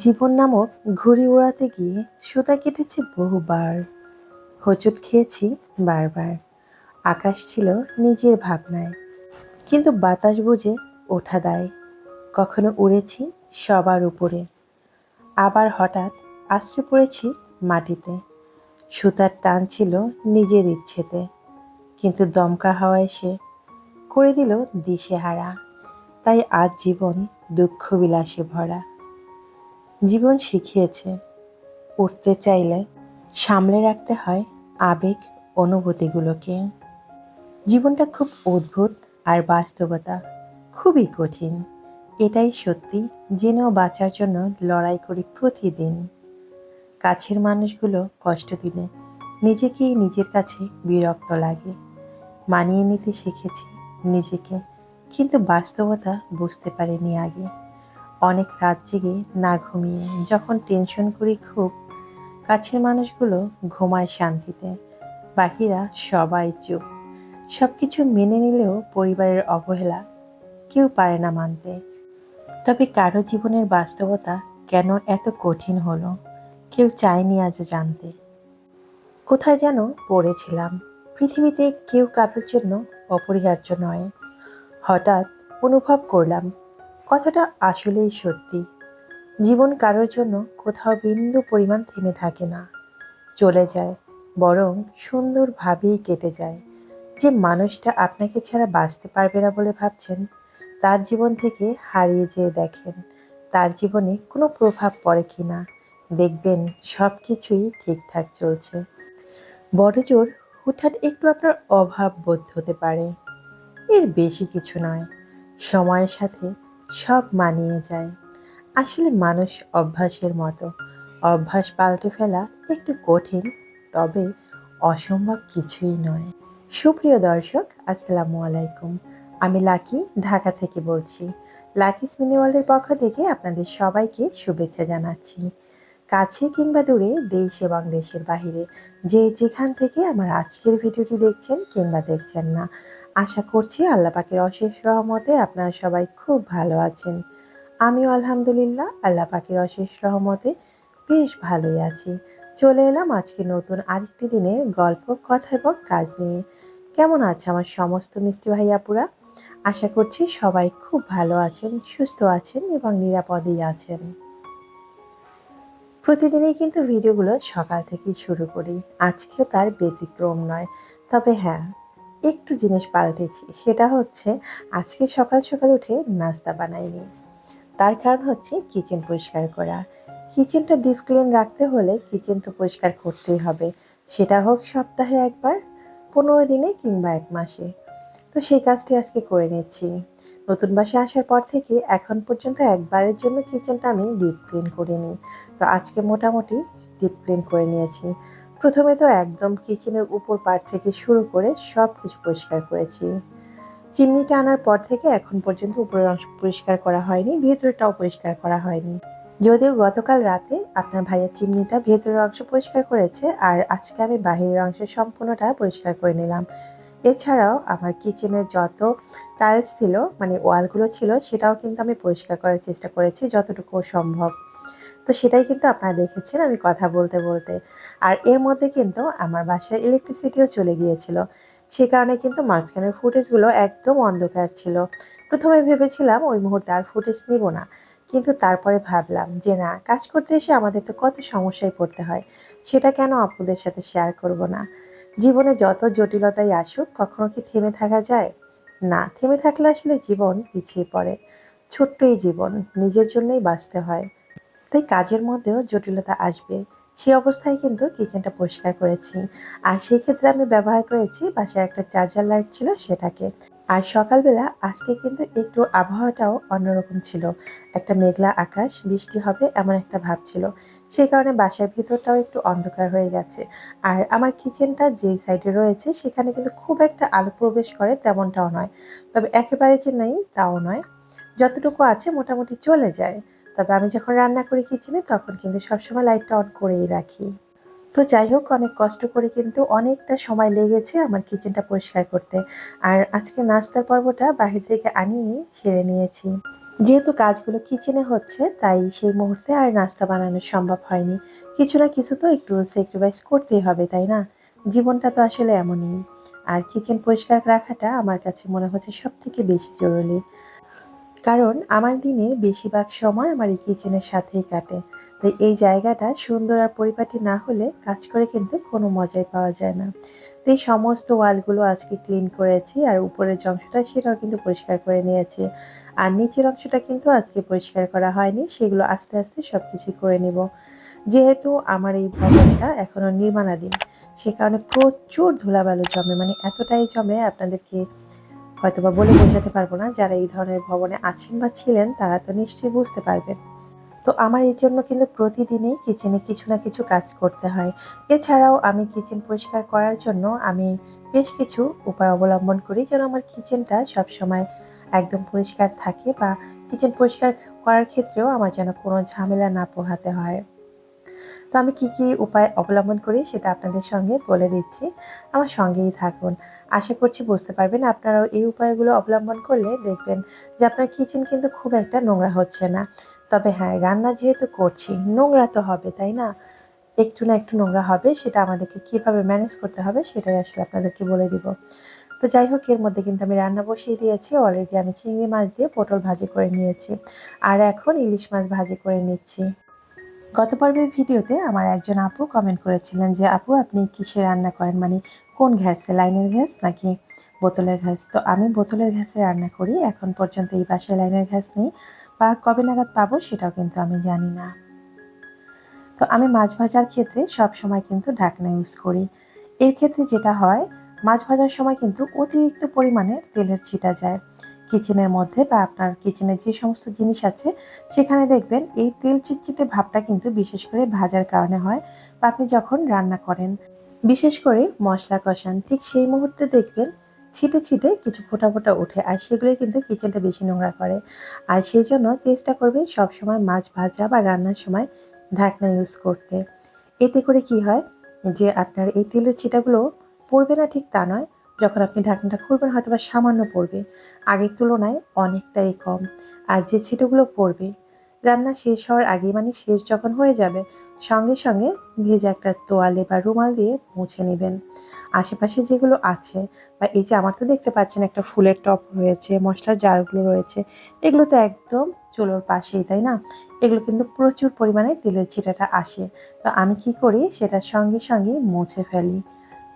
জীবন নামক ঘুড়ি উড়াতে গিয়ে সুতা কেটেছি বহুবার। হোঁচট খেয়েছি বারবার। আকাশ ছিল নিজের ভাবনায়, কিন্তু বাতাস বুঝে ওঠা দেয়। কখনো উড়েছি সবার উপরে, আবার হঠাৎ আশ্রে পড়েছি মাটিতে। সুতার টান ছিল নিজের ইচ্ছেতে, কিন্তু দমকা হাওয়া এসে করে দিল দিশেহারা। তাই আজ জীবন দুঃখ বিলাসে ভরা। জীবন শিখিয়েছে। উঠতে চাইলে সামলে রাখতে হয় আবেগ অনুভূতিগুলোকে। জীবনটা খুব অদ্ভুত আর বাস্তবতা খুবই কঠিন। এটাই সত্যি জেনেও বাঁচার জন্য লড়াই করি প্রতিদিন। কাছের মানুষগুলো কষ্ট দিলে নিজেকেই নিজের কাছে বিরক্ত লাগে। মানিয়ে নিতে শিখেছি নিজেকে, কিন্তু বাস্তবতা বুঝতে পারিনি আগে। অনেক রাত জেগে না ঘুমিয়ে যখন টেনশন করি খুব, কাছের মানুষগুলো ঘুমায় শান্তিতে, বাকিরা সবাই চুপ। সব কিছু মেনে নিলেও পরিবারের অবহেলা কেউ পারে না মানতে। তবে কারও জীবনের বাস্তবতা কেন এত কঠিন হলো, কেউ চায়নি আজও জানতে। কোথায় যেন পড়েছিলাম। পৃথিবীতে কেউ কারোর জন্য অপরিহার্য নয়। হঠাৎ অনুভব করলাম কথাটা আসলেই সত্যি। জীবন কারোর জন্য কোথাও বিন্দু পরিমাণ থেমে থাকে না। চলে যায়, বরং সুন্দরভাবেই কেটে যায়। যে মানুষটা আপনাকে ছাড়া বাঁচতে পারবে না বলে ভাবছেন, তার জীবন থেকে হারিয়ে যেয়ে দেখেন, তার জীবনে কোনো প্রভাব পড়ে কি না। দেখবেন সব কিছুই ঠিকঠাক চলছে। বড় জোর একটু আপনার অভাব বোধ হতে পারে। এর বেশি কিছু নয়। সময়ের সাথে সব মানিয়ে যায়। আসলে মানুষ অভ্যাসের মতো। অভ্যাস পাল্টে ফেলা একটু কঠিন, তবে অসম্ভব কিছুই নয়। সুপ্রিয় দর্শক, আসসালামু আলাইকুম। আমি লাকি, ঢাকা থেকে বলছি। লাকি মিনি ওয়ার্ল্ডের পক্ষ থেকে আপনাদের সবাইকে শুভেচ্ছা জানাচ্ছি। কাছে কিংবা দূরে, দেশ এবং দেশের বাহিরে, যে যেখান থেকে আমার আজকের ভিডিওটি দেখছেন কিংবা দেখছেন না আশা করছি আল্লাহ পাকের অশেষ রহমতে আপনারা সবাই খুব ভালো আছেন। আমিও আলহামদুলিল্লাহ আল্লাহ পাকের অশেষ রহমতে বেশ ভালোই আছি। চলে এলাম আজকে নতুন আরেকটি দিনের গল্প, কথা এবং কাজ নিয়ে। কেমন আছে আমার সমস্ত মিষ্টি ভাইয়াপুরা আশা করছি সবাই খুব ভালো আছেন, সুস্থ আছেন এবং নিরাপদেই আছেন। প্রতিদিনই কিন্তু ভিডিওগুলো সকাল থেকেই শুরু করি। আজকেও তার ব্যতিক্রম নয়। তবে হ্যাঁ একটু জিনিস পাল্টেছি। সেটা হচ্ছে, আজকে সকাল সকাল উঠে নাস্তা বানাইনি। তার কারণ হচ্ছে কিচেন পরিষ্কার করা। কিচেনটা ডিপ ক্লিন রাখতে হলে কিচেন তো পরিষ্কার করতেই হবে। সেটা হোক সপ্তাহে একবার, পনেরো দিনে কিংবা এক মাসে। তো সেই কাজটি আজকে করে নিচ্ছি। নতুন বাসে আসার পর থেকে এখন পর্যন্ত একবারের জন্য কিচেনটা আমি ডিপ ক্লিন করিনি। তো আজকে মোটামুটি ডিপ ক্লিন করে নিয়েছি। প্রথমে তো একদম কিচেনের উপর পার্ট থেকে শুরু করে সব কিছু পরিষ্কার করেছি। চিমনিটা আনার পর থেকে এখন পর্যন্ত উপরের অংশ পরিষ্কার করা হয়নি, ভেতরটাও পরিষ্কার করা হয়নি। যদিও গতকাল রাতে আপনার ভাইয়া চিমনিটা ভেতরের অংশ পরিষ্কার করেছে আর আজকে আমি বাহিরের অংশের সম্পূর্ণটা পরিষ্কার করে নিলাম। এছাড়াও আমার কিচেনের যত টাইলস ছিল মানে ওয়ালগুলো ছিল, সেটাও কিন্তু আমি পরিষ্কার করার চেষ্টা করেছি যতটুকু সম্ভব। তো সেটাই কিন্তু আপনারা দেখেছেন আমি কথা বলতে বলতে। আর এর মধ্যে কিন্তু আমার বাসায় ইলেকট্রিসিটিও চলে গিয়েছিল। সে কারণে কিন্তু মাঝখানের ফুটেজগুলো একদম অন্ধকার ছিল। প্রথমে ভেবেছিলাম ওই মুহূর্তে আর ফুটেজ নিব না। কিন্তু তারপরে ভাবলাম যে না, কাজ করতে এসে আমাদের তো কত সমস্যায় পড়তে হয়, সেটা কেন আপুদের সাথে শেয়ার করব না? জীবনে যত জটিলতাই আসুক, কখনো কি থেমে থাকা যায়? না, থেমে থাকলে আসলে জীবন পিছিয়ে পড়ে। ছোট্ট এই জীবন, নিজের জন্যই বাঁচতে হয়। তাই কাজের মধ্যেও জটিলতা আসবে। সেই অবস্থায় কিন্তু কিচেনটা পরিষ্কার করেছি। আর সেই ক্ষেত্রে আমি ব্যবহার করেছি, বাসায় একটা চার্জার লাইট ছিল সেটাকে। আর সকালবেলা আজকে কিন্তু একটু আবহাওয়াটাও অন্যরকম ছিল। একটা মেঘলা আকাশ, বৃষ্টি হবে এমন একটা ভাব ছিল। সেই কারণে বাসার ভিতরটাও একটু অন্ধকার হয়ে গেছে। আর আমার কিচেনটা যেই সাইডে রয়েছে, সেখানে কিন্তু খুব একটা আলো প্রবেশ করে তেমনটাও নয়। তবে একেবারে যে নেই, তাও নয়। যতটুকু আছে মোটামুটি চলে যায়। তবে আমি যখন রান্না করি কিচেনে তখন কিন্তু সবসময় লাইটটা অন করেই রাখি। তো যাই হোক, অনেক কষ্ট করে কিন্তু অনেকটা সময় লেগেছে আমার কিচেনটা পরিষ্কার করতে। আর আজকে নাস্তার পর্বটা বাহির থেকে আনিয়ে সেরে নিয়েছি। যেহেতু কাজগুলো কিচেনে হচ্ছে, তাই সেই মুহূর্তে আর নাস্তা বানানো সম্ভব হয়নি। কিছু না কিছু তো একটু স্যাক্রিফাইস করতেই হবে, তাই না? জীবনটা তো আসলে এমনই। আর কিচেন পরিষ্কার রাখাটা আমার কাছে মনে হচ্ছে সব থেকে বেশি জরুরি। কারণ আমার দিনের বেশিরভাগ সময় আমার এই কিচেনের সাথেই কাটে। তাই এই জায়গাটা সুন্দর আর পরিপাটি না হলে কাজ করে কিন্তু কোনো মজাই পাওয়া যায় না। তো এই সমস্ত ওয়ালগুলো আজকে ক্লিন করেছি আর উপরের অংশটা সেটাও কিন্তু পরিষ্কার করে নিয়েছি। আর নিচের অংশটা কিন্তু আজকে পরিষ্কার করা হয়নি, সেগুলো আস্তে আস্তে সব কিছুই করে নেব। যেহেতু আমার এই ভবনটা এখনও নির্মাণাধীন, সে কারণে প্রচুর ধুলাবালু জমে মানে এতটাই জমে আপনাদেরকে হয়তোবা বলে বোঝাতে পারব না, যারা এই ধরনের ভবনে আছেন বা ছিলেন, তারা তো নিশ্চয়ই বুঝতে পারবেন। তো আমার এই জন্য কিন্তু প্রতিদিনই কিচেনে কিছু না কিছু কাজ করতে হয়। এছাড়াও আমি কিচেন পরিষ্কার করার জন্য আমি বেশ কিছু উপায় অবলম্বন করি, যেন আমার কিচেনটা সবসময় একদম পরিষ্কার থাকে বা কিচেন পরিষ্কার করার ক্ষেত্রেও আমার যেন কোনো ঝামেলা না পোহাতে হয়। তো আমি কি কি উপায় অবলম্বন করি সেটা আপনাদের সঙ্গে বলে দিচ্ছি। আমার সঙ্গেই থাকুন। আশা করছি বুঝতে পারবেন আপনারাও এই উপায়গুলো অবলম্বন করলে দেখবেন যে আপনার কিচেন কিন্তু খুব একটা নোংরা হচ্ছে না। তবে হ্যাঁ রান্না যেহেতু করছি, নোংরা তো হবে, তাই না? একটু না একটু নোংরা হবে, সেটা আমাদেরকে কীভাবে ম্যানেজ করতে হবে সেটাই আসলে আপনাদেরকে বলে দিব। তো যাই হোক, এর মধ্যে কিন্তু আমি রান্না বসিয়ে দিয়েছি। অলরেডি আমি চিংড়ি মাছ দিয়ে পটল ভাজি করে নিয়েছি। আর এখন ইলিশ মাছ ভাজি করে নিচ্ছি। গত পর্বের ভিডিওতে আমার একজন আপু কমেন্ট করেছিলেন যে, আপু, আপনি কিসে রান্না করেন? মানে কোন গ্যাসে? লাইনের গ্যাস নাকি বোতলের গ্যাস? তো আমি বোতলের গ্যাসে রান্না করি। এখন পর্যন্ত এই বাসায় লাইনের গ্যাস নেই। বা কবে নাগাদ পাবো সেটাও কিন্তু আমি জানি না। তো আমি মাছ ভাজার ক্ষেত্রে সব সময় কিন্তু ঢাকনা ইউজ করি। এর ক্ষেত্রে যেটা হয়, মাছ ভাজার সময় কিন্তু অতিরিক্ত পরিমাণে তেলের ছিটা যায়। কিচেনের মধ্যে বা আপনার কিচেনের যে সমস্ত জিনিস আছে, সেখানে দেখবেন এই তেল চিটচিটে ভাবটা কিন্তু বিশেষ করে ভাজার কারণে হয় বা আপনি যখন রান্না করেন। বিশেষ করে মশলা কষান, ঠিক সেই মুহূর্তে দেখবেন ছিটে ছিটে কিছু ফোটা ফোটা ওঠে আর সেগুলোই কিন্তু কিচেনটা বেশি নোংরা করে। আর সেই জন্য চেষ্টা করবেন সবসময় মাছ ভাজা বা রান্নার সময় ঢাকনা ইউজ করতে। এতে করে কি হয় যে আপনার এই তেলের ছিটাগুলো পড়বে না ঠিক তা নয় যখন আপনি ঢাকনাটা খুলবেন হয়তো বা সামান্য পড়বে। আগের তুলনায় অনেকটাই কম। আর যে ছিটোগুলো পড়বে, রান্না শেষ হওয়ার আগে মানে শেষ যখন হয়ে যাবে, সঙ্গে সঙ্গে ভেজে একটা তোয়ালে বা রুমাল দিয়ে মুছে নেবেন। আশেপাশে যেগুলো আছে বা এই যে আমার তো দেখতে পাচ্ছেন একটা ফুলের টপ রয়েছে, মশলার জারগুলো রয়েছে, এগুলো তো একদম চুলোর পাশেই, তাই না? এগুলো কিন্তু প্রচুর পরিমাণে তেলের ছিটাটা আসে। তো আমি কি করি, সেটা সঙ্গে সঙ্গে মুছে ফেলি।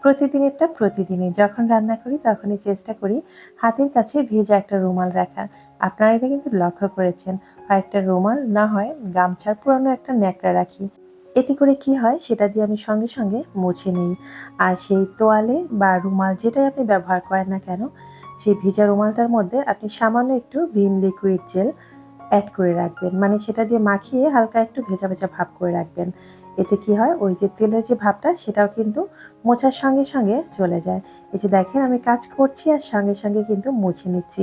প্রতিদিনেরটা প্রতিদিনই। যখন রান্না করি, তখনই চেষ্টা করি হাতের কাছে ভেজা একটা রুমাল রাখার। আপনারা এটা কিন্তু লক্ষ্য করেছেন। হয় একটা রুমাল না হয় গামছার পুরানো একটা ন্যাকড়া রাখি। এতে করে কি হয় সেটা দিয়ে আমি সঙ্গে সঙ্গে মুছে নিই। আর সেই তোয়ালে বা রুমাল যেটাই আপনি ব্যবহার করেন না কেন, সেই ভেজা রুমালটার মধ্যে আপনি সামান্য একটু ভিম লিকুইড জেল অ্যাড করে রাখবেন। মানে সেটা দিয়ে মাখিয়ে হালকা একটু ভেজা ভেজা ভাব করে রাখবেন। এতে কি হয়? ওই যে তেলের যে ভাবটা, সেটাও কিন্তু মোছার সঙ্গে সঙ্গে চলে যায়। এই যে দেখেন, আমি কাজ করছি আর সঙ্গে সঙ্গে কিন্তু মুছে নিচ্ছি।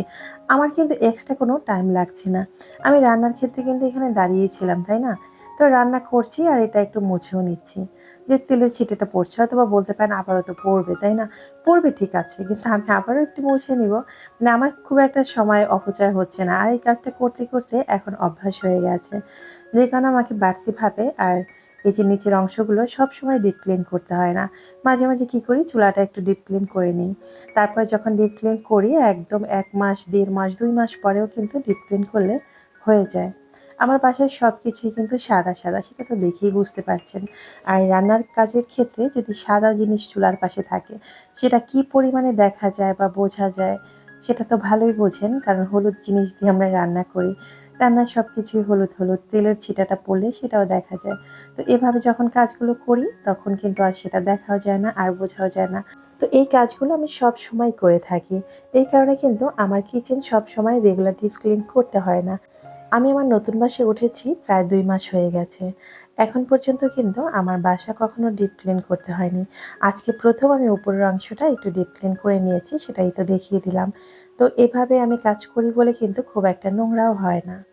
আমার কিন্তু এক্সট্রা কোনো টাইম লাগছে না। আমি রান্নার ক্ষেত্রে কিন্তু এখানে দাঁড়িয়েছিলাম, তাই না? তো রান্না করছি আর এটা একটু মুছেও নিচ্ছি। যে তেলের ছিটেটা পড়ছে হয়তো বা বলতে পারেন আবারও তো পড়বে, তাই না? পড়বে ঠিক আছে, কিন্তু আমি আবারও একটু মুছে নিব। মানে আমার খুব একটা সময় অপচয় হচ্ছে না। আর এই কাজটা করতে করতে এখন অভ্যাস হয়ে গেছে। যে কারণে আমাকে বাড়তিভাবে আর এই যে নিচের অংশগুলো সব সময় ডিপ ক্লিন করতে হয় না। মাঝে মাঝে কি করি? চুলাটা একটু ডিপ ক্লিন করে নিই। তারপর যখন ডিপ ক্লিন করি, একদম এক মাস, দেড় মাস, দুই মাস পরেও কিন্তু ডিপ ক্লিন করলে হয়ে যায়। আমার বাসায় সব কিছুই কিন্তু সাদা সাদা, সেটা তো দেখেই বুঝতে পারছেন। আর রান্নার কাজের ক্ষেত্রে যদি সাদা জিনিস চুলার পাশে থাকে, সেটা কি পরিমাণে দেখা যায় বা বোঝা যায়? সেটা তো ভালোই বোঝেন, কারণ হলুদ জিনিস দিয়ে আমরা রান্না করি রান্নার সব কিছুই হলুদ হলুদ, তেলের ছিটাটা পড়লে সেটাও দেখা যায়। তো এভাবে যখন কাজগুলো করি, তখন কিন্তু আর সেটা দেখাও যায় না, আর বোঝাও যায় না। তো এই কাজগুলো আমি সব সময় করে থাকি, এই কারণে কিন্তু আমার কিচেন সব সময় রেগুলার ডিপ ক্লিন করতে হয় না। আমি আমার নতুন বাসায় উঠেছি, প্রায় দুই মাস হয়ে গেছে। এখন পর্যন্ত কিন্তু আমার বাসা কখনো ডিপ ক্লিন করতে হয়নি। আজকে প্রথম আমি উপরের অংশটা একটু ডিপ ক্লিন করে নিয়েছি, সেটাই তো দেখিয়ে দিলাম। তো এভাবে আমি কাজ করি বলে কিন্তু খুব একটা নোংরাও হয় না।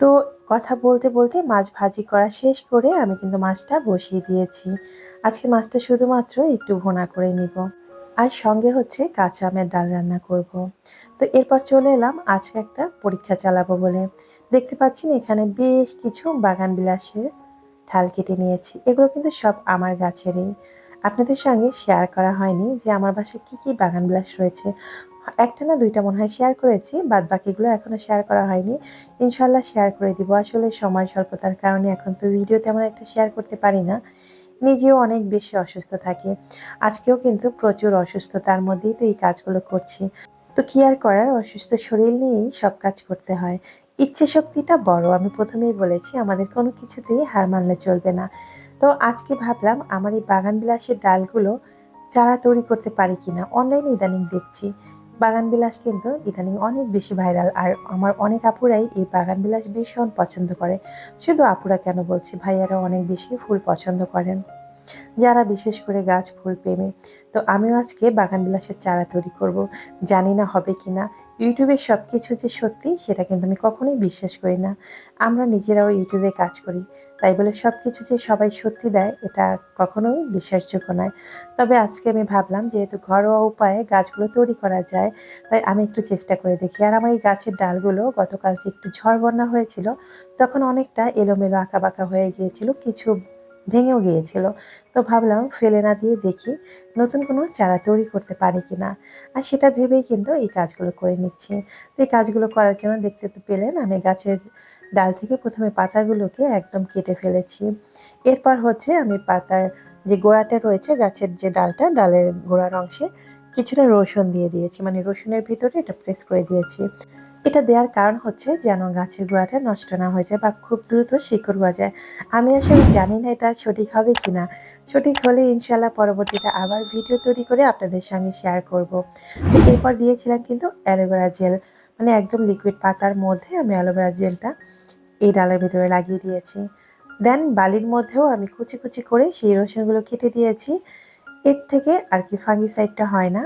তো কথা বলতে বলতে মাছ ভাজি করা শেষ করে আমি কিন্তু মাছটা বসিয়ে দিয়েছি। আজকে মাছটা শুধুমাত্র একটু ভোনা করে নিব। আর সঙ্গে হচ্ছে কাঁচা আমের ডাল রান্না করব। তো এরপর চলে এলাম, আজকে একটা পরীক্ষা চালাবো বলে। দেখতে পাচ্ছেন এখানে বেশ কিছু বাগান বিলাসের ঠাল কেটে নিয়েছি। এগুলো কিন্তু সব আমার গাছেরই। আপনাদের সঙ্গে শেয়ার করা হয়নি যে আমার বাসায় কি কি বাগান বিলাস রয়েছে। একটা না দুইটা মনে হয় শেয়ার করেছি বাদ বাকিগুলো এখনও শেয়ার করা হয়নি। ইনশাল্লাহ শেয়ার করে দিব। আসলে সময় স্বল্পতার কারণে এখন তো ভিডিও তেমন একটা শেয়ার করতে পারি না। নিজেও অনেক বেশি অসুস্থ থাকি। আজকেও কিন্তু প্রচুর অসুস্থতার মধ্যেই তো এই কাজগুলো করছি। তো কি আর করার? অসুস্থ শরীর নিয়েই সব কাজ করতে হয়। ইচ্ছে শক্তিটা বড়, আমি প্রথমেই বলেছি, আমাদের কোনো কিছুতেই হার মানলে চলবে না। তো আজকে ভাবলাম, আমার এই বাগান বিলাসের ডালগুলো চারা তৈরি করতে পারি কিনা? অনলাইনে ইদানিং দেখছি। বাগান বিলাস কিন্তু ইদানিং অনেক বেশি ভাইরাল। আর আমার অনেক আপুরাই এই বাগান বিলাস ভীষণ পছন্দ করে। শুধু আপুরা কেন বলছি ভাইয়ারা অনেক বেশি ফুল পছন্দ করেন। যারা বিশেষ করে গাছ, ফুল, প্রেমী। তো আমিও আজকে বাগান বিলাসের চারা তৈরি করব। জানি না হবে কি না। ইউটিউবের সব কিছু যে সত্যি, সেটা কিন্তু আমি কখনোই বিশ্বাস করি না। আমরা নিজেরাও ইউটিউবে কাজ করি। তাই বলে সব কিছু যে সবাই সত্যি দেয়, এটা কখনোই বিশ্বাসযোগ্য নয়। তবে আজকে আমি ভাবলাম, যেহেতু ঘরোয়া উপায়ে গাছগুলো তৈরি করা যায়, তাই আমি একটু চেষ্টা করে দেখি। আর আমার এই গাছের ডালগুলো গতকাল যে একটু ঝড় বন্যা হয়েছিল, তখন অনেকটা এলোমেলো আঁকা বাঁকা হয়ে গিয়েছিল। কিছু ভেঙেও গিয়েছিল। তো ভাবলাম ফেলে না দিয়ে দেখি নতুন কোনো চারা তৈরি করতে পারি কি না আর সেটা ভেবেই কিন্তু এই কাজগুলো করে নিচ্ছি। তো এই কাজগুলো করার জন্য দেখতে তো পেলেন, আমি গাছের ডাল থেকে প্রথমে পাতাগুলোকে একদম কেটে ফেলেছি। এরপর হচ্ছে আমি পাতার যে গোড়াটা রয়েছে, গাছের যে ডালটা, ডালের গোড়ার অংশে কিছুটা রসুন দিয়ে দিয়েছি। মানে রসুনের ভিতরে এটা প্রেস করে দিয়েছি। এটা দেওয়ার কারণ হচ্ছে যেন গাছের গোড়াটা নষ্ট না হয়ে যায় বা খুব দ্রুত শিকড় হয়ে যায় আমি আসলে জানি না এটা সঠিক হবে কি না সঠিক হলে ইনশাল্লাহ পরবর্তীতে আবার ভিডিও তৈরি করে আপনাদের সঙ্গে শেয়ার করব। এরপর দিয়েছিলাম কিন্তু অ্যালোভেরা জেল। মানে একদম লিকুইড পাতার মধ্যে আমি অ্যালোভেরা জেলটা এই ডালের ভিতরে লাগিয়ে দিয়েছি। দেন বালির মধ্যেও আমি কুচি কুচি করে সেই রসুনগুলো কেটে দিয়েছি। এর থেকে আর কি ফাঙ্গিসাইডটা হয় না।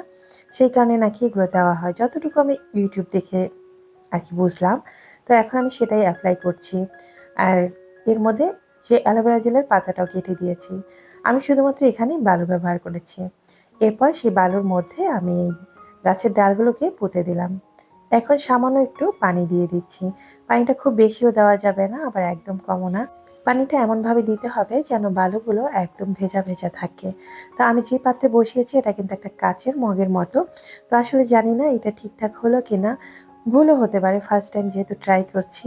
সেই কারণে নাকি এগুলো দেওয়া হয়। যতটুকু আমি ইউটিউব দেখে আর কি বুঝলাম। তো এখন আমি সেটাই অ্যাপ্লাই করছি। আর এর মধ্যে সে অ্যালোভেরা জেলের পাতাটাও কেটে দিয়েছি। আমি শুধুমাত্র এখানে বালু ব্যবহার করেছি। এরপর সেই বালুর মধ্যে আমি গাছের ডালগুলোকে পুঁতে দিলাম। এখন সামান্য একটু পানি দিয়ে দিচ্ছি। পানিটা খুব বেশিও দেওয়া যাবে না, আবার একদম কমও না। পানিটা এমনভাবে দিতে হবে যেন বালুগুলো একদম ভেজা ভেজা থাকে। তা আমি যে পাত্রে বসিয়েছি, এটা কিন্তু একটা কাচের মগের মতো। তো আসলে জানি না এটা ঠিকঠাক হলো কি না ভুলও হতে পারে ফার্স্ট টাইম যেহেতু ট্রাই করছি।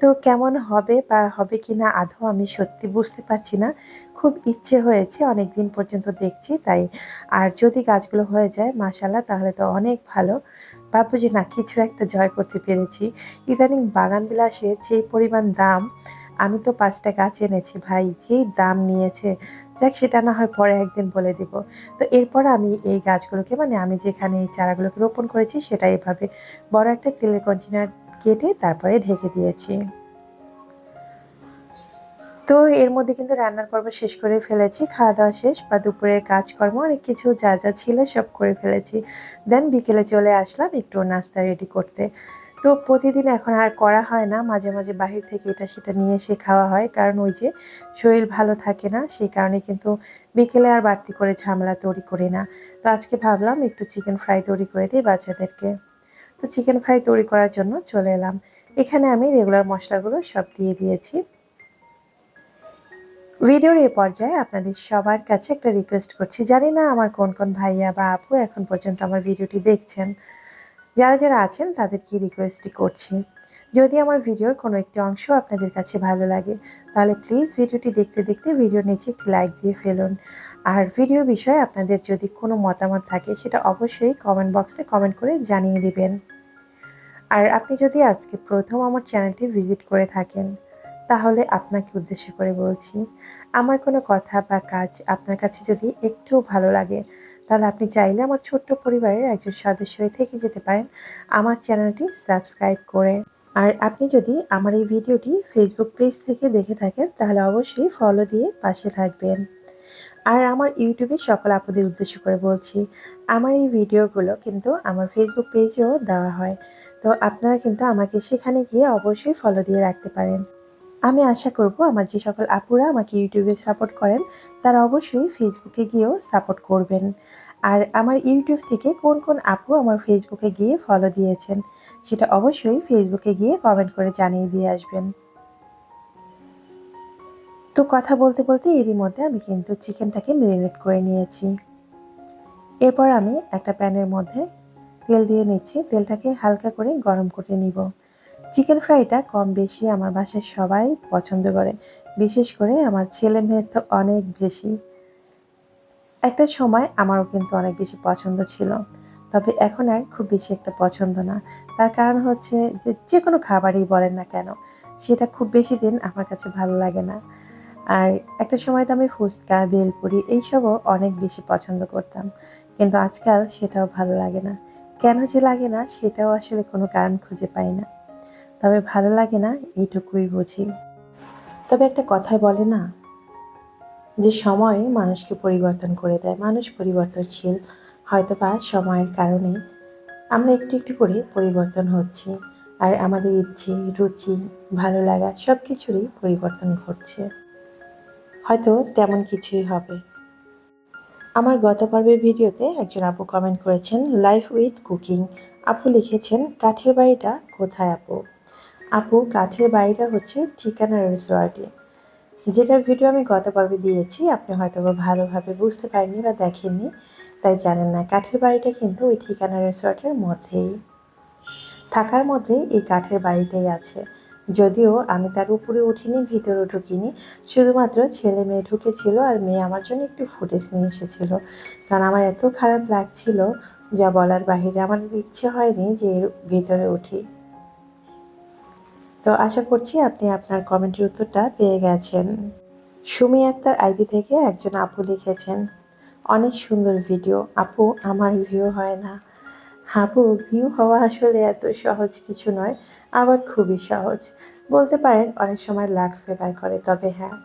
তো কেমন হবে বা হবে কি না আধো আমি সত্যি বুঝতে পারছি না। খুব ইচ্ছে হয়েছে অনেক দিন পর্যন্ত দেখছি, তাই আর যদি গাছগুলো হয়ে যায় মাশাল্লাহ তাহলে তো অনেক ভালো। ভাববো যে না, কিছু একটা জয় করতে পেরেছি। ইদানিং বাগান বিলাসে যে পরিমাণ দাম আমি তো পাঁচটা গাছ এনেছি ভাই, যেই দাম নিয়েছে। যাক, সেটা না হয় পরে একদিন বলে দিব। তো এরপর আমি এই গাছগুলোকে মানে আমি যেখানে এই চারাগুলোকে রোপণ করেছি, সেটা এভাবে বড় একটা তেলের কন্টেনার কেটে তারপরে ঢেকে দিয়েছি। তো এর মধ্যে কিন্তু রান্নার পর্ব শেষ করে ফেলেছি, খাওয়া দাওয়া শেষ বা দুপুরের কাজকর্ম, অনেক কিছু যা যা ছিল সব করে ফেলেছি। দেন বিকেলে চলে আসলাম একটু নাস্তা রেডি করতে। তো প্রতিদিন এখন আর করা হয় না। মাঝে মাঝে বাহির থেকে এটা, সেটা নিয়ে এসে খাওয়া হয়। কারণ ওই যে শরীর ভালো থাকে না, সেই কারণে কিন্তু বিকেলে আর বাড়তি করে ঝামেলা তৈরি করি না। তো আজকে ভাবলাম একটু চিকেন ফ্রাই তৈরি করে দিই বাচ্চাদেরকে। তো চিকেন ফ্রাই তৈরি করার জন্য চলে এলাম। এখানে আমি রেগুলার মশলাগুলো সব দিয়ে দিয়েছি। ভিডিওর এ পর্যায়ে আপনাদের সবার কাছে একটা রিকোয়েস্ট করছি। জানি না আমার কোন কোন ভাইয়া বা আপু এখন পর্যন্ত আমার ভিডিওটি দেখছেন। যারা যারা আছেন, তাদেরকে রিকোয়েস্টই করছি। যদি আমার ভিডিওর কোনো একটি অংশ আপনাদের কাছে ভালো লাগে, তাহলে প্লিজ ভিডিওটি দেখতে দেখতে ভিডিওর নিচে একটি লাইক দিয়ে ফেলুন। আর ভিডিও বিষয়ে আপনাদের যদি কোনো মতামত থাকে, সেটা অবশ্যই কমেন্ট বক্সে কমেন্ট করে জানিয়ে দিবেন। আর আপনি যদি আজকে প্রথম আমার চ্যানেলটি ভিজিট করে থাকেন, তাহলে আপনাকে উদ্দেশ্য করে বলছি, আমার কোনো কথা বা কাজ আপনার কাছে যদি একটুও ভালো লাগে তাহলে আপনি চাইলে আমার ছোট্ট পরিবারের একজন সদস্য হয়ে থেকে যেতে পারেন। আমার চ্যানেলটি সাবস্ক্রাইব করে। আর আপনি যদি আমার এই ভিডিওটি ফেসবুক পেজ থেকে দেখে থাকেন, তাহলে অবশ্যই ফলো দিয়ে পাশে থাকবেন। আর আমার ইউটিউবে সকল আপুদের উদ্দেশ্য করে বলছি, আমার এই ভিডিওগুলো কিন্তু আমার ফেসবুক পেজেও দেওয়া হয়। তো আপনারা কিন্তু আমাকে সেখানে গিয়ে অবশ্যই ফলো দিয়ে রাখতে পারেন। আমি আশা করব আমার যে সকল আপুরা আমাকে ইউটিউবে সাপোর্ট করেন, তারা অবশ্যই ফেসবুকে গিয়েও সাপোর্ট করবেন। আর আমার ইউটিউব থেকে কোন কোন আপু আমার ফেসবুকে গিয়ে ফলো দিয়েছেন, সেটা অবশ্যই ফেসবুকে গিয়ে কমেন্ট করে জানিয়ে দিয়ে আসবেন। তো কথা বলতে বলতে এরই মধ্যে আমি কিন্তু চিকেনটাকে মেরিনেট করে নিয়েছি। এরপর আমি একটা প্যানের মধ্যে তেল দিয়ে নিচ্ছি, তেলটাকে হালকা করে গরম করে নিব। চিকেন ফ্রাইটা কম বেশি আমার বাসায় সবাই পছন্দ করে, বিশেষ করে আমার ছেলে মেয়ের তো অনেক বেশি। একটা সময় আমারও কিন্তু অনেক বেশি পছন্দ ছিল, তবে এখন আর খুব বেশি একটা পছন্দ না। তার কারণ হচ্ছে যে যে কোনো খাবারই বলেন না কেন, সেটা খুব বেশি দিন আমার কাছে ভালো লাগে না। আর একটা সময় তো আমি ফুচকা বেলপুরি এইসবও অনেক বেশি পছন্দ করতাম, কিন্তু আজকাল সেটাও ভালো লাগে না। কেন যে লাগে না, সেটাও আসলে কোনো কারণ খুঁজে পাই না। তবে ভালো লাগে না, এইটুকুই বুঝি। তবে একটা কথায় বলে না, যে সময় মানুষকে পরিবর্তন করে দেয়। মানুষ পরিবর্তনশীল হয়তো বা সময়ের কারণে। আমরা একটু একটু করে পরিবর্তন হচ্ছি, আর আমাদের ইচ্ছে, রুচি, ভালো লাগা সব কিছুরই পরিবর্তন ঘটছে। হয়তো তেমন কিছুই হবে। আমার গত পর্বের ভিডিওতে একজন আপু কমেন্ট করেছেন লাইফ উইথ কুকিং আপু লিখেছেন, কাঠের বাড়িটা কোথায় আপু? আপু কাঠের বাড়িটা হচ্ছে ঠিকানা রিসোর্টে। যেটার ভিডিও আমি গত পর্বে দিয়েছি, আপনি হয়তো ভালোভাবে বুঝতে পারেননি বা দেখেননি, তাই জানেন না, কাঠের বাড়িটা কিন্তু ওই ঠিকানা রিসোর্টের মধ্যেই। থাকার মধ্যে এই কাঠের বাড়িটাই আছে। যদিও আমি তার উপরে উঠিনি, ভিতরে ঢুকিনি, শুধুমাত্র ছেলে মেয়ে ঢুকেছিল আর মেয়ে আমার জন্য একটু ফুটেজ নিয়ে এসেছিল। কারণ আমার এত খারাপ লাগছিল, যা বলার বাহিরে আমার ইচ্ছে হয়নি যে এর ভিতরে উঠি। তো আশা করছি আপনি আপনার কমেন্টের উত্তরটা পেয়ে গেছেন। সুমি আক্তার আইডি থেকে একজন আপু লিখেছেন, অনেক সুন্দর ভিডিও। আপু, আমার ভিউ হয় না। আপু ভিউ হওয়া আসলে এত সহজ কিছু নয়, আবার খুবই সহজ। বলতে পারেন, অনেক সময় লাখ ফেভার করে, তবে হ্যাঁ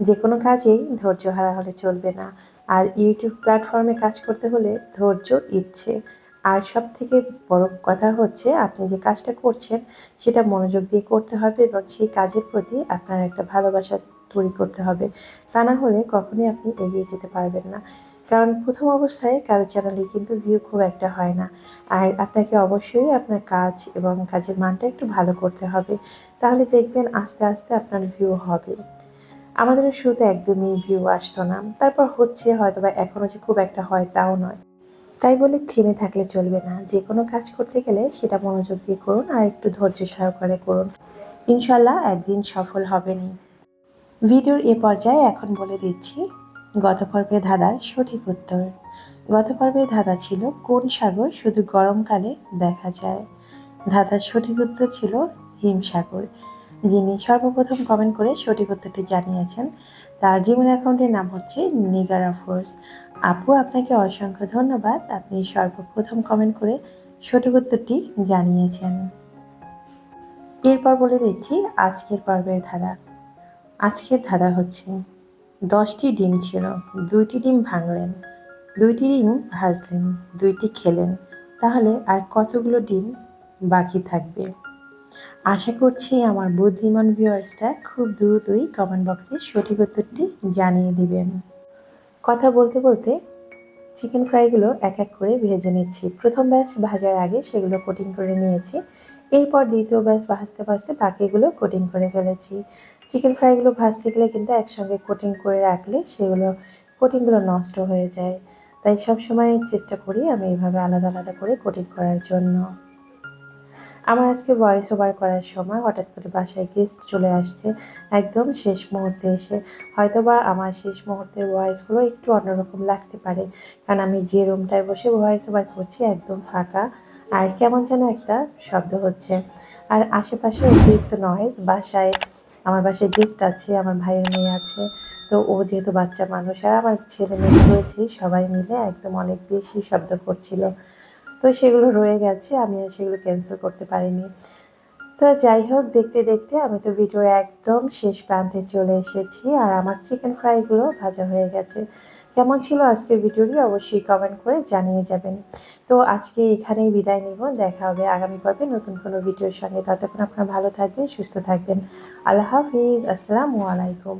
যে কোনো কাজেই ধৈর্য হারা হলে চলবে না। আর ইউটিউব প্ল্যাটফর্মে কাজ করতে হলে ধৈর্য, ইচ্ছে আর সব থেকে বড় কথা হচ্ছে, আপনি যে কাজটা করছেন, সেটা মনোযোগ দিয়ে করতে হবে এবং সেই কাজের প্রতি আপনার একটা ভালোবাসা তৈরি করতে হবে। তা না হলে কখনোই আপনি এগিয়ে যেতে পারবেন না। কারণ প্রথম অবস্থায় কারও চ্যানেলে কিন্তু ভিউ খুব একটা হয় না। আর আপনাকে অবশ্যই আপনার কাজ এবং কাজের মানটা একটু ভালো করতে হবে। তাহলে দেখবেন আস্তে আস্তে আপনার ভিউ হবে। আমাদের শুরুতে একদমই ভিউ আসতো না। তারপর হচ্ছে হয়তো বা এখনও যে খুব একটা হয় তাও নয়। তাই বলে থেমে থাকলে চলবে না। যে কোনো কাজ করতে গেলে সেটা মনোযোগ দিয়ে করুন আর একটু ধৈর্য সহকারে করুন। ইনশাল্লাহ একদিন সফল হবেনই। ভিডিওর এ পর্যায়ে এখন বলে দিচ্ছি, গত পর্বে ধাঁধার সঠিক উত্তর। গত পর্বে ধাঁধা ছিল, কোন সাগর শুধু গরমকালে দেখা যায়? ধাঁধার সঠিক উত্তর ছিল হিমসাগর। যিনি সর্বপ্রথম কমেন্ট করে সঠিক উত্তরটি জানিয়েছেন, তার জিমেল অ্যাকাউন্টের নাম হচ্ছে নিগারা ফোর্স আপু, আপনাকে অসংখ্য ধন্যবাদ। আপনি সর্বপ্রথম কমেন্ট করে সঠিক উত্তরটি জানিয়েছেন। এরপর বলে দিচ্ছি, আজকের পর্বের ধাঁধা। আজকের ধাঁধা হচ্ছে, দশটি ডিম ছিল, দুইটি ডিম ভাঙলেন, দুইটি ডিম ভাজলেন, দুইটি খেলেন, তাহলে আর কতগুলো ডিম বাকি থাকবে? আশা করছি আমার বুদ্ধিমান ভিউয়ার্সটা খুব দ্রুতই কমেন্ট বক্সে সঠিক উত্তরটি জানিয়ে দিবেন। কথা বলতে বলতে চিকেন ফ্রাইগুলো এক এক করে ভেজে নিচ্ছি। প্রথম ব্যাচ ভাজার আগে সেগুলো কোটিং করে নিয়েছি। এরপর দ্বিতীয় ব্যাচ ভাজতে ভাজতে বাকিগুলো কোটিং করে ফেলেছি। চিকেন ফ্রাইগুলো ভাজতে গেলে কিন্তু একসঙ্গে কোটিং করে রাখলে সেগুলো কোটিংগুলো নষ্ট হয়ে যায়। তাই সব সময় চেষ্টা করি আমি এইভাবে আলাদা আলাদা করে কোটিং করার জন্য। আমার আজকে ভয়েস ওভার করার সময় হঠাৎ করে বাসায় গেস্ট চলে আসছে। একদম শেষ মুহূর্তে এসে হয়তোবা আমার শেষ মুহূর্তের ভয়েসগুলো একটু অন্যরকম লাগতে পারে। কারণ আমি যে রুমটায় বসে ভয়েস ওভার করছি একদম ফাঁকা। আর কেমন যেন একটা শব্দ হচ্ছে। আর আশেপাশে অতিরিক্ত নয়েজ বাসায় আমার বাসায় গেস্ট আছে, আমার ভাইয়ের মেয়ে আছে। তো ও যেহেতু বাচ্চা মানুষ, আর আমার ছেলে মেয়ে রয়েছে, সবাই মিলে একদম অনেক বেশি শব্দ করছিল। তো সেগুলো রয়ে গেছে, আমি আর সেগুলো ক্যান্সেল করতে পারিনি। তো যাই হোক, দেখতে দেখতে আমি তো ভিডিওর একদম শেষ প্রান্তে চলে এসেছি আর আমার চিকেন ফ্রাইগুলো ভাজা হয়ে গেছে। কেমন ছিল আজকের ভিডিওটি অবশ্যই কমেন্ট করে জানিয়ে যাবেন। তো আজকে এখানেই বিদায় নিব, দেখা হবে আগামী পর্বে নতুন কোনো ভিডিওর সঙ্গে। ততক্ষণ আপনারা ভালো থাকবেন, সুস্থ থাকবেন। আল্লাহ হাফিজ, আসসালামু আলাইকুম।